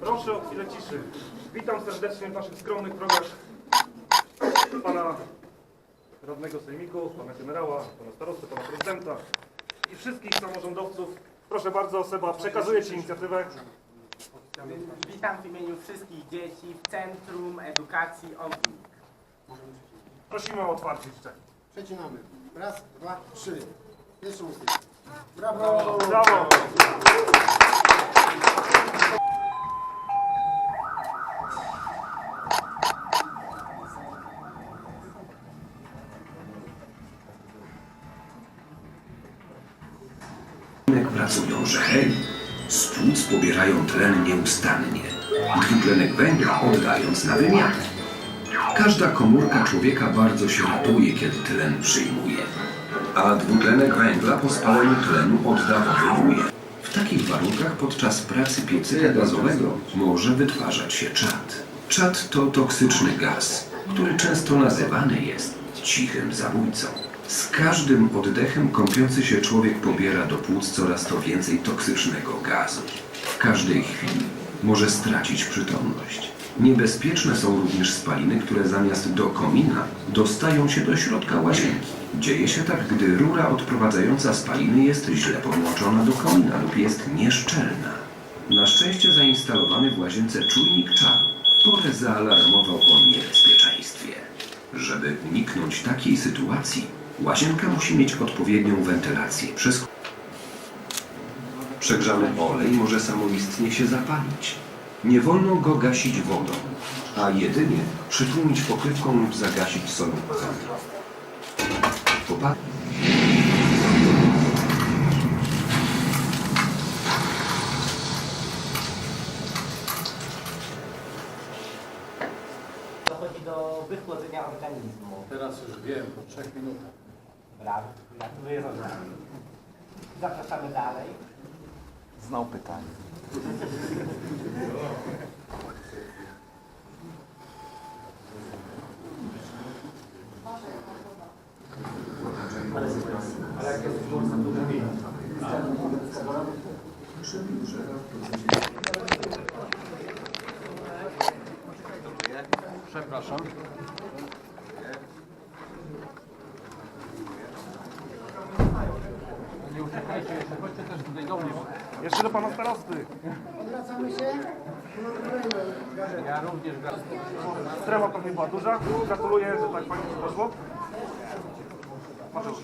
Proszę o chwilę ciszy. Witam serdecznie w naszych skromnych progach pana radnego sejmiku, pana generała, pana starosty, pana prezydenta i wszystkich samorządowców. Proszę bardzo, Seba, przekazuję Ci inicjatywę. Witam w imieniu wszystkich dzieci w Centrum Edukacji Ognik. Prosimy o otwarcie życzeń. Przecinamy. Raz, dwa, trzy. Jeszcze muzyka. Brawo! Brawo! Pracują, hej, z płuc pobierają tlen nieustannie, dwutlenek węgla oddając na wymianę. Każda komórka człowieka bardzo się ratuje, kiedy tlen przyjmuje, a dwutlenek węgla po spaleniu tlenu oddawowuje. W takich warunkach podczas pracy piecyka gazowego może wytwarzać się czad. Czad to toksyczny gaz, który często nazywany jest cichym zabójcą. Z każdym oddechem kąpiący się człowiek pobiera do płuc coraz to więcej toksycznego gazu. W każdej chwili może stracić przytomność. Niebezpieczne są również spaliny, które zamiast do komina dostają się do środka łazienki. Dzieje się tak, gdy rura odprowadzająca spaliny jest źle podłączona do komina lub jest nieszczelna. Na szczęście zainstalowany w łazience czujnik czaru porę zaalarmował o niebezpieczeństwie. Żeby uniknąć takiej sytuacji, łazienka musi mieć odpowiednią wentylację, przez Przegrzany olej może samoistnie się zapalić. Nie wolno go gasić wodą, a jedynie przytłumić pokrywką lub zagasić solą kuchenną. Popa- Dochodzi do wychłodzenia organizmu. Teraz już wiem, po trzech minutach. Brawo, gratuluję wam. Zapraszamy dalej. Znał pytanie. Przepraszam. Jeszcze do pana starosty. Odwracamy się. Ja również gram. Strefa pewnie była duża. Gratuluję, że tak fajnie poszło. Mateusz.